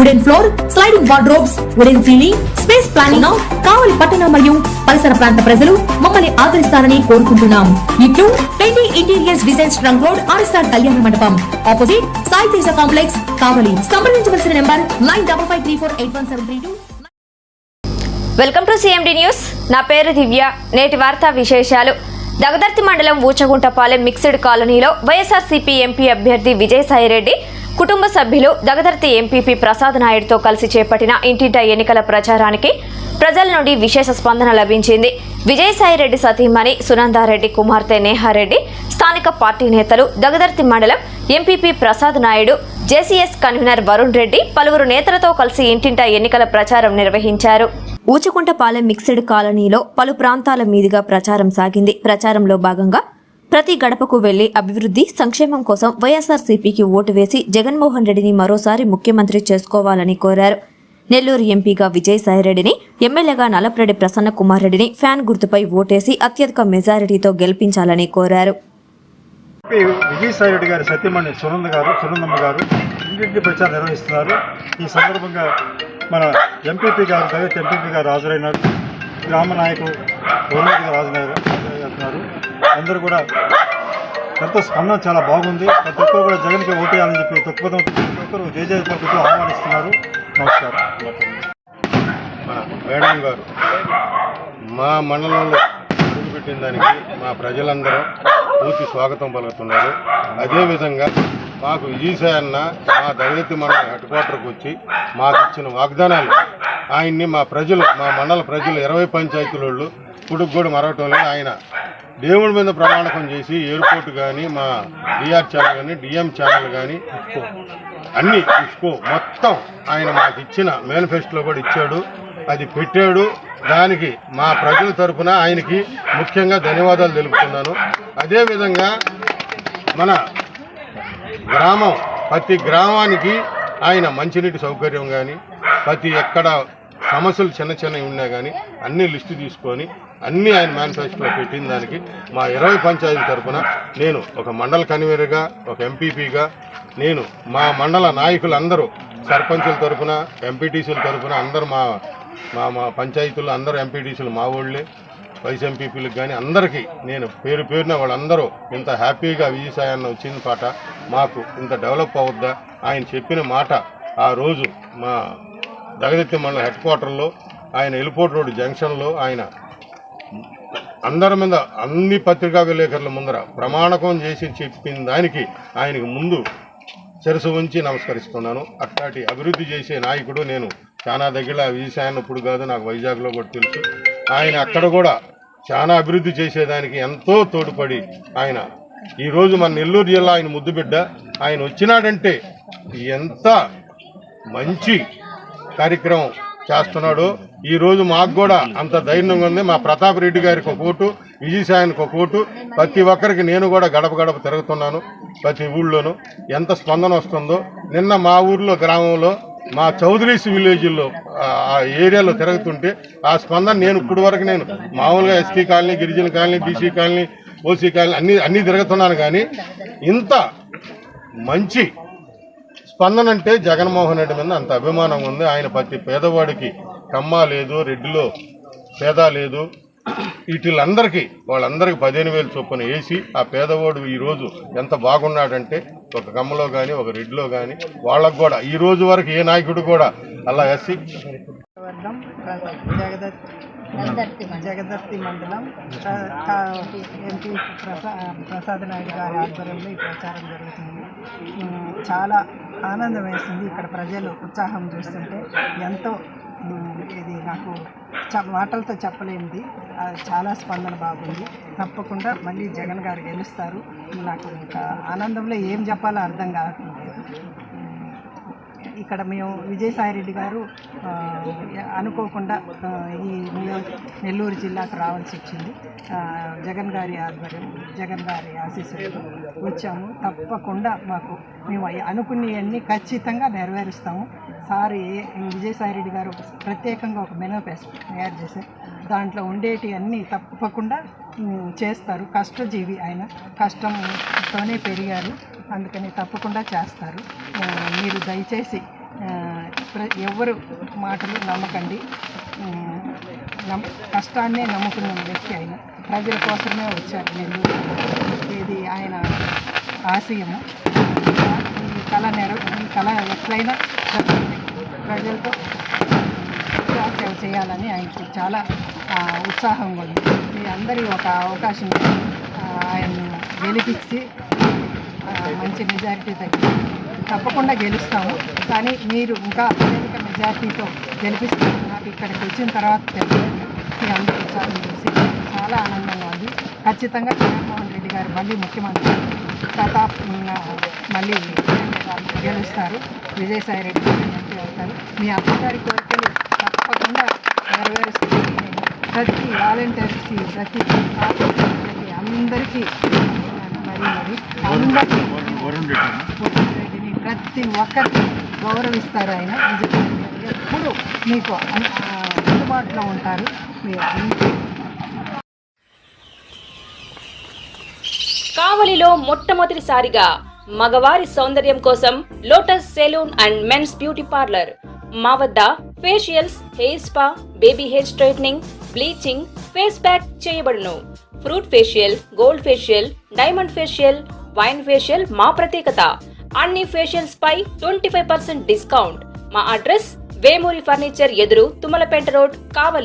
wooden floor sliding wardrobes wooden ceiling space planning Kavali పట్టణ మరియు పరిసర ప్రాంత ప్రజలు మమ్మల్ని ఆదరిస్తారని కోరుకుంటున్నాం. ఇట్లు పెండి interiors design trunk road RSR Kalyana Mandapam. Opposite Sai Teja complex Kavali. సంప్రదించవలసిన number nine double five three four eight one seven three two. Welcome to CMD news నా పేరు దివ్య. నేటి వార్తా విశేషాలు. దగదర్తి మండలం ఊచగుంటపాలెం మిక్స్డ్ కాలనీలో వైఎస్ఆర్సీపీ ఎంపీ అభ్యర్థి విజయసాయిరెడ్డి కుటుంబ సభ్యులు దగదర్తి ఎంపీపీ ప్రసాద్ నాయుడుతో కలిసి చేపట్టిన ఇంటింట ఎన్నికల ప్రచారానికి ప్రజల నుండి విశేష స్పందన లభించింది. విజయసాయిరెడ్డి సతీమణి సునందారెడ్డి కుమార్తె నేహారెడ్డి స్థానిక పార్టీ నేతలు దగదర్తి మండలం MPP Prasad Naidu JCS convener Varun Reddy పలువురు నేతలతో కలిసి ఇంటింట ఎన్నికల ప్రచారం నిర్వహించారు. ఊచకుంటపాలెం మిక్స్డ్ కాలనీలో పలు ప్రాంతాల మీదుగా ప్రచారం సాగింది. ప్రచారంలో భాగంగా ప్రతి గడపకు వెళ్ళి అభివృద్ధి సంక్షేమం కోసం వైఎస్ఆర్సీపీకి ఓటు వేసి జగన్మోహన్ రెడ్డిని మరోసారి ముఖ్యమంత్రి చేసుకోవాలని కోరారు. నెల్లూరు ఎంపీగా విజయసాయిరెడ్డిని ఎమ్మెల్యేగా నలపరెడ్డి ప్రసన్న కుమార్ రెడ్డిని ఫ్యాన్ గుర్తుపై ఓటేసి అత్యధిక మెజారిటీతో గెలిపించాలని కోరారు. విజయసాయిరెడ్డి విజయసాయి గారి సత్యమణి సునంద గారు సునందమ్మ గారు ఇంటింటి ప్రచారం నిర్వహిస్తున్నారు. ఈ సందర్భంగా మన ఎంపీపీ గారు దళిత ఎంపీపీ గారు హాజరైనారు. గ్రామ నాయకులు గారు హాజరవుతున్నారు అందరూ కూడా ఎంతో స్పందన చాలా బాగుంది. ప్రతి ఒక్కరు కూడా జగన్కి వేయాలని చెప్పి తొక్కుపదం ప్రతి ఒక్కరు జయ జయ ఆహ్వానిస్తున్నారు. నమస్కారం. మేడం గారు మా మండలంలో పెట్టిన దానికి మా ప్రజలందరూ పూర్తి స్వాగతం పలుకుతున్నారు. అదేవిధంగా మాకు విజయసాయి అన్న మా దళిత మండలం హెడ్ క్వార్టర్కి వచ్చి మాకు ఇచ్చిన వాగ్దానాలు ఆయన్ని మా ప్రజలు మా మండల ప్రజలు ఇరవై పంచాయతీల వాళ్ళు కూడా మరవటం లేదు. ఆయన దేవుడి మీద ప్రమాణకం చేసి ఎయిర్పోర్ట్ కానీ మా డిఆర్ ఛానల్ కానీ డిఎం ఛానల్ కానీ అన్నీ ఇసుకో మొత్తం ఆయన మాకు ఇచ్చిన మేనిఫెస్టోలో కూడా ఇచ్చాడు. అది పెట్టాడు. దానికి మా ప్రజల తరపున ఆయనకి ముఖ్యంగా ధన్యవాదాలు తెలుపుతున్నాను. అదేవిధంగా మన గ్రామం ప్రతి గ్రామానికి ఆయన మంచినీటి సౌకర్యం కానీ ప్రతి ఎక్కడ సమస్యలు చిన్న చిన్నవి ఉన్నా కానీ అన్ని లిస్టు తీసుకొని అన్నీ ఆయన మేనిఫెస్టోలో పెట్టిన దానికి మా ఇరవై పంచాయతీల తరపున నేను ఒక మండల కన్వీనర్గా ఒక ఎంపీపీగా నేను మా మండల నాయకులు అందరూ సర్పంచుల తరపున ఎంపీటీసీల తరఫున అందరూ మా మా మా పంచాయతీలు అందరూ ఎంపీటీసీలు మా ఊళ్ళే వైస్ ఎంపీపీలకు కానీ అందరికీ నేను పేరు పేరున వాళ్ళందరూ ఇంత హ్యాపీగా విజయసాయాన్ని వచ్చింది పాట మాకు ఇంత డెవలప్ అవుద్దా ఆయన చెప్పిన మాట ఆ రోజు మా జగదత్తి మండల హెడ్ క్వార్టర్లో ఆయన ఎలిపోర్ట్ రోడ్ జంక్షన్లో ఆయన అందరి మీద అన్ని పత్రికా విలేకరుల ముందర ప్రమాణకం చేసి చెప్పిన దానికి ఆయనకు ముందు చెరసు ఉంచి నమస్కరిస్తున్నాను. అట్లాంటి అభివృద్ధి చేసే నాయకుడు నేను చాలా దగ్గర విజయసాయాన్ని ఇప్పుడు కాదు నాకు వైజాగ్లో కూడా తెలుసు. ఆయన అక్కడ కూడా చాలా అభివృద్ధి చేసేదానికి ఎంతో తోడ్పడి ఆయన ఈరోజు మన నెల్లూరు జిల్లా ఆయన ముద్దు బిడ్డ ఆయన వచ్చినాడంటే ఎంత మంచి కార్యక్రమం చేస్తున్నాడు. ఈ రోజు మాకు కూడా అంత ధైర్యంగా ఉంది. మా ప్రతాప్ రెడ్డి గారికి ఒక ఓటు విజయసాయానికి ఒక ఓటు. ప్రతి ఒక్కరికి నేను కూడా గడప గడప తిరుగుతున్నాను ప్రతి ఊళ్ళోనూ. ఎంత స్పందన వస్తుందో. నిన్న మా ఊర్లో గ్రామంలో మా చౌదరీస్ విలేజ్లో ఆ ఏరియాలో తిరుగుతుంటే ఆ స్పందన నేను ఇప్పటి వరకు నేను మామూలుగా ఎస్టీ కాలనీ గిరిజన colony BC colony OC colony అన్ని అన్నీ తిరుగుతున్నాను కానీ ఇంత మంచి స్పందన అంటే జగన్మోహన్ రెడ్డి మీద అంత అభిమానం ఉంది. ఆయన ప్రతి పేదవాడికి కమ్మ లేదు రెడ్డిలో పేద లేదు. వీటిలందరికీ వాళ్ళందరికీ పదిహేను వేలు చొప్పున వేసి ఆ పేదవాడు ఈరోజు ఎంత బాగున్నాడంటే ఒక కమ్మలో కానీ ఒక రెడ్డిలో కానీ వాళ్ళకు కూడా. ఈ రోజు వరకు ఏ నాయకుడు కూడా అలా ఎస్సీ జగదర్తి మండలం ఎంపీ ప్రసాద్ నాయుడు గారి ఆధ్వర్యంలో ఈ ప్రచారం జరుగుతుంది. చాలా ఆనందం వేస్తుంది ఇక్కడ ప్రజలు ఉత్సాహం చూస్తుంటే. ఎంతో ఇది నాకు చ మాటలతో చెప్పలేనిది. చాలా స్పందన బాగుంది. తప్పకుండా మళ్ళీ జగన్ గారు గెలుస్తారు. నాకు ఇంకా ఆనందంలో ఏం చెప్పాలో అర్థం కావట్లేదు. ఇక్కడ మేము విజయసాయిరెడ్డి గారు అనుకోకుండా ఈ నియో- నెల్లూరు జిల్లాకు రావాల్సి వచ్చింది. జగన్ గారి ఆధ్వర్యం జగన్ గారి ఆశీస్సులతో వచ్చాము. తప్పకుండా మాకు మేము అనుకునేవన్నీ ఖచ్చితంగా నెరవేరుస్తాము. సార్ ఏ విజయసాయిరెడ్డి గారు ప్రత్యేకంగా ఒక మేనిఫెస్టో తయారు చేశారు. దాంట్లో ఉండేటి అన్నీ తప్పకుండా చేస్తారు. కష్టజీవి ఆయన కష్టంతోనే పెరిగారు. అందుకని తప్పకుండా చేస్తారు. మీరు దయచేసి ఎవరు మాటలు నమ్మకండి. నమ్ కష్టాన్నే నమ్ముకున్న వ్యక్తి ఆయన. ప్రజల కోసమే వచ్చారు నెల్లూరు ఇది ఆయన ఆశయము. ఈ కళ నెర ఈ కళ ఎట్లయినా ప్రజలతో సేవ చేయాలని ఆయనకు చాలా ఉత్సాహంగా ఉంది. మీ అందరి ఒక అవకాశం ఇచ్చి, ఆయన్ను గెలిపించి మంచి మెజారిటీ తగ్గి తప్పకుండా గెలుస్తాము. కానీ మీరు ఇంకా అత్యధిక మెజారిటీతో గెలిపిస్తారు నాకు ఇక్కడికి వచ్చిన తర్వాత తెలియదు మీ అందరూ ఉత్సాహం చూసి చాలా ఆనందంగా ఉంది. ఖచ్చితంగా జగన్మోహన్ రెడ్డి గారు మళ్ళీ ముఖ్యమంత్రి ప్రతాప్ మళ్ళీ గెలుస్తారు. విజయసాయి రెడ్డి గారు అవుతారు. మీ అత్తగారి కోరికలు తప్పకుండా నెరవేరుస్తుంది ప్రతి వాలంటీర్స్కి ప్రతి అందరికీ మరి మరి ప్రతి ఒక్కరికి గౌరవిస్తారు ఆయన. ఎప్పుడు మీకు అందుబాటులో ఉంటారు. మీరు కావలిలో మొట్టమొదటిసారిగా మగవారి సౌందర్యం కోసం lotus salon and men's beauty parlour. మా వద్ద facials hair spa baby hair straightening bleaching face pack చేయబడును. Fruit facial gold facial diamond facial wine facial మా ప్రత్యేకత. అన్ని ఫేషియల్స్ పై ట్వంటీ ఫైవ్ పర్సెంట్ డిస్కౌంట్. మా అడ్రస్ వేమూరి ఫర్నిచర్ ఎదురు తుమ్మలపేట రోడ్ కావలి.